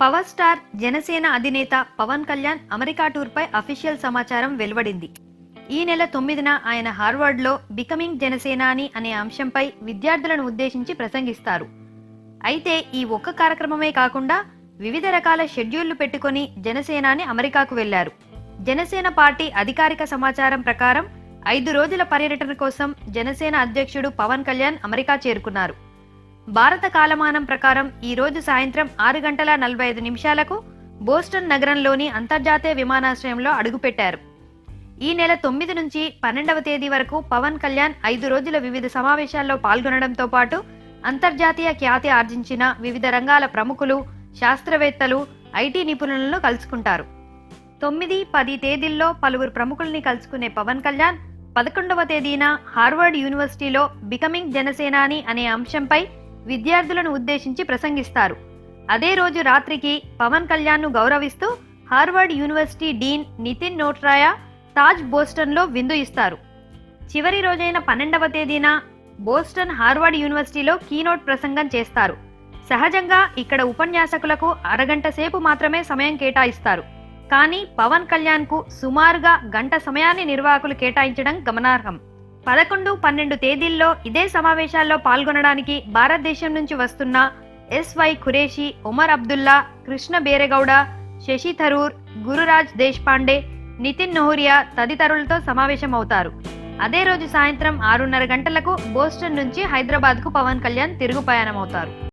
Power star Janasena అధినేత Pawan Kalyan America టూర్పై official సమాచారం వెలువడింది. ఈ నెల తొమ్మిదిన ఆయన హార్వర్డ్లో బికమింగ్ జనసేనాని అనే అంశంపై విద్యార్థులను ఉద్దేశించి ప్రసంగిస్తారు. అయితే ఈ ఒక్క కార్యక్రమమే కాకుండా వివిధ రకాల షెడ్యూళ్ళు పెట్టుకొని జనసేనాని అమెరికాకు వెళ్ళారు. జనసేన పార్టీ అధికారిక సమాచారం ప్రకారం ఐదు రోజుల పర్యటన కోసం జనసేన అధ్యక్షుడు పవన్ కళ్యాణ్ అమెరికా చేరుకున్నారు. భారత కాలమానం ప్రకారం ఈ రోజు సాయంత్రం ఆరు గంటల నలభై ఐదు నిమిషాలకు బోస్టన్ నగరంలోని అంతర్జాతీయ విమానాశ్రయంలో అడుగుపెట్టారు. ఈ నెల తొమ్మిది నుంచి పన్నెండవ తేదీ వరకు పవన్ కళ్యాణ్ ఐదు రోజుల వివిధ సమావేశాల్లో పాల్గొనడంతో పాటు అంతర్జాతీయ ఖ్యాతి ఆర్జించిన వివిధ రంగాల ప్రముఖులు శాస్త్రవేత్తలు ఐటీ నిపుణులను కలుసుకుంటారు. తొమ్మిది పది తేదీల్లో పలువురు ప్రముఖుల్ని కలుసుకునే పవన్ కళ్యాణ్ పదకొండవ తేదీన హార్వర్డ్ యూనివర్సిటీలో బికమింగ్ జనసేనాని అనే అంశంపై విద్యార్థులను ఉద్దేశించి ప్రసంగిస్తారు. అదే రోజు రాత్రికి పవన్ కళ్యాణ్ను గౌరవిస్తూ Harvard university dean Nitin Nohria Taj బోస్టన్లో విందు ఇస్తారు. చివరి రోజైన పన్నెండవ తేదీన బోస్టన్ హార్వర్డ్ యూనివర్సిటీలో కీనోట్ ప్రసంగం చేస్తారు. సహజంగా ఇక్కడ ఉపన్యాసకులకు అరగంట సేపు మాత్రమే సమయం కేటాయిస్తారు. కానీ పవన్ కళ్యాణ్కు సుమారుగా గంట సమయాన్ని నిర్వాహకులు కేటాయించడం గమనార్హం. పదకొండు పన్నెండు తేదీల్లో ఇదే సమావేశాల్లో పాల్గొనడానికి భారతదేశం నుంచి వస్తున్న ఎస్వై ఖురేషి ఒమర్ అబ్దుల్లా కృష్ణ బేరెగౌడ శశి థరూర్ గురురాజ్ దేశ్పాండే నితిన్ నోహరియా తదితరులతో సమావేశమవుతారు. అదే రోజు సాయంత్రం ఆరున్నర గంటలకు బోస్టన్ నుంచి హైదరాబాద్కు పవన్ కళ్యాణ్ తిరుగు ప్రయాణమవుతారు